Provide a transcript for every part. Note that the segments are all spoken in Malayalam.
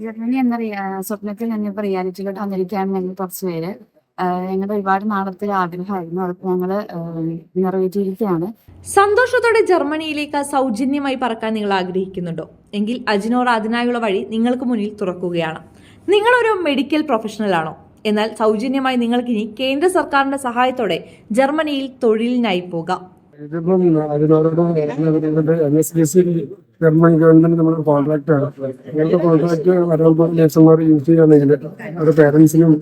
ജർമ്മനി എന്ന സ്വപ്നത്തിൽ ഞങ്ങൾ റിയാലിറ്റിയിലോട്ട് വന്നിരിക്കുകയാണ് ഞങ്ങൾ കുറച്ച് പേര്. ഞങ്ങളുടെ ഒരുപാട് നാളത്തെ ആഗ്രഹമായിരുന്നു. അത് ഞങ്ങൾ നിറവേറ്റിയിരിക്കുകയാണ്. സന്തോഷത്തോടെ ജർമ്മനിയിലേക്ക് സൗജന്യമായി പറക്കാൻ നിങ്ങൾ ആഗ്രഹിക്കുന്നുണ്ടോ? എങ്കിൽ അജിനോർ അതിനായുള്ള വഴി നിങ്ങൾക്ക് മുന്നിൽ തുറക്കുകയാണ്. നിങ്ങളൊരു മെഡിക്കൽ പ്രൊഫഷണൽ ആണോ? എന്നാൽ സൗജന്യമായി നിങ്ങൾക്കിനി കേന്ദ്ര സർക്കാരിന്റെ സഹായത്തോടെ ജർമ്മനിയിൽ തൊഴിലിനായി പോകാം. ഇതിപ്പം അതിനോട് ജർമ്മനി ഗവൺമെന്റ് നമ്മുടെ കോൺട്രാക്ട് ആണ്. അങ്ങനത്തെ കോൺട്രാക്ട് വരുമ്പോൾ നേഴ്സുമാർ യൂസ് ചെയ്യുകയാണെങ്കിൽ അവരുടെ പേരൻസിനും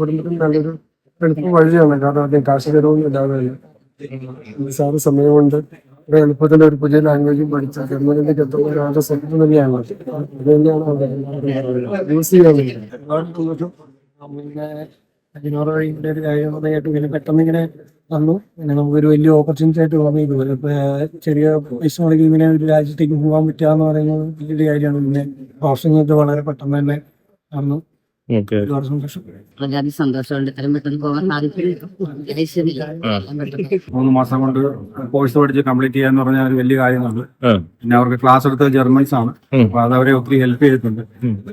കുടുംബത്തിനും നല്ലൊരു എളുപ്പ വഴിയാണ്. കാരണം ആദ്യം കാശ് ചെലവൊന്നും ഇല്ലാതെ നിസ്സാര സമയം കൊണ്ട് ഒരു എളുപ്പത്തിൽ ഒരു പുതിയ ലാംഗ്വേജും പഠിച്ച ഗവൺമെന്റിന്റെ എത്തുന്ന ഒരാളുടെ സ്വന്തം തന്നെയാണ് അത്. തന്നെയാണ് യൂസ് ചെയ്യാൻ വേണ്ടി പിന്നെ ഇങ്ങനെ ഒരു കാര്യം പറഞ്ഞായിട്ട് ഇങ്ങനെ പെട്ടെന്ന് ഇങ്ങനെ വന്നു പിന്നെ നമുക്കൊരു വലിയ ഓപ്പർച്യൂണിറ്റി ആയിട്ട് തോന്നി ഇതുപോലെ ചെറിയ പൈസ മുടക്കി ഇങ്ങനെ ഒരു രാജ്യത്തേക്ക് പോകാൻ പറ്റുക എന്ന് പറയുന്നത് വലിയൊരു കാര്യമാണ്. പിന്നെ പ്രോസസ്സിംഗ് വളരെ പെട്ടെന്ന് തന്നെ നടന്നു മൂന്ന് മാസം കൊണ്ട് കോഴ്സ് പഠിച്ച് കംപ്ലീറ്റ് ചെയ്യാന്ന് പറഞ്ഞാൽ ഒരു വലിയ കാര്യമാണ്. പിന്നെ അവർക്ക് ക്ലാസ് എടുത്തത് ജർമ്മൻസ് ആണ്. അപ്പൊ അത് അവരെ ഒത്തിരി ഹെൽപ്പ് ചെയ്തിട്ടുണ്ട്.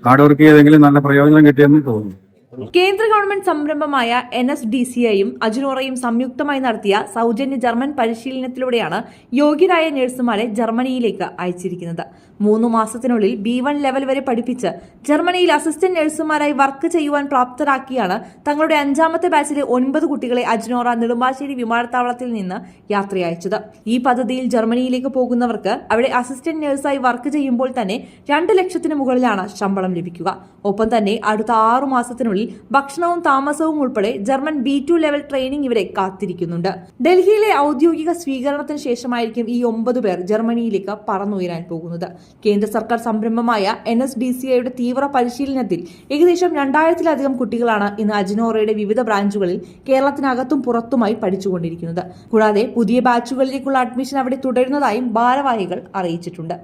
ഹാർഡ് വർക്ക് ചെയ്തെങ്കിലും നല്ല പ്രയോജനം കിട്ടിയെന്ന് തോന്നുന്നു. കേന്ദ്ര ഗവൺമെന്റ് സംരംഭമായ എൻ എസ് ഡി സി ഐയും അജുനോറയും സംയുക്തമായി നടത്തിയ സൗജന്യ ജർമ്മൻ പരിശീലനത്തിലൂടെയാണ് യോഗ്യരായ നഴ്സുമാരെ ജർമ്മനിയിലേക്ക് അയച്ചിരിക്കുന്നത്. മൂന്ന് മാസത്തിനുള്ളിൽ ബി വൺ ലെവൽ വരെ പഠിപ്പിച്ച് ജർമ്മനിയിൽ അസിസ്റ്റന്റ് നഴ്സുമാരായി വർക്ക് ചെയ്യുവാൻ പ്രാപ്തരാക്കിയാണ് തങ്ങളുടെ അഞ്ചാമത്തെ ബാച്ചിലെ ഒൻപത് കുട്ടികളെ അജ്നോറ നെടുമ്പാശ്ശേരി വിമാനത്താവളത്തിൽ നിന്ന് യാത്രയച്ചത് ഈ പദ്ധതിയിൽ ജർമ്മനിയിലേക്ക് പോകുന്നവർക്ക് അവിടെ അസിസ്റ്റന്റ് നഴ്സായി വർക്ക് ചെയ്യുമ്പോൾ തന്നെ രണ്ട് ലക്ഷത്തിന് മുകളിലാണ് ശമ്പളം ലഭിക്കുക. ഒപ്പം തന്നെ അടുത്ത ആറു മാസത്തിനുള്ളിൽ ഭക്ഷണവും താമസവും ഉൾപ്പെടെ German B two level training ഇവരെ കാത്തിരിക്കുന്നുണ്ട്. ഡൽഹിയിലെ ഔദ്യോഗിക സ്വീകരണത്തിന് ശേഷമായിരിക്കും ഈ ഒമ്പത് പേർ ജർമ്മനിയിലേക്ക് പറന്നുയരാൻ പോകുന്നത്. കേന്ദ്ര സർക്കാർ സംരംഭമായ എൻ എസ് ഡി സി ഐയുടെ തീവ്ര പരിശീലനത്തിൽ ഏകദേശം രണ്ടായിരത്തിലധികം കുട്ടികളാണ് ഇന്ന് അജിനോറയുടെ വിവിധ ബ്രാഞ്ചുകളിൽ കേരളത്തിനകത്തും പുറത്തുമായി പഠിച്ചുകൊണ്ടിരിക്കുന്നത്. കൂടാതെ പുതിയ ബാച്ചുകളിലേക്കുള്ള അഡ്മിഷൻ അവിടെ തുടരുന്നതായും ഭാരവാഹികൾ അറിയിച്ചിട്ടുണ്ട്.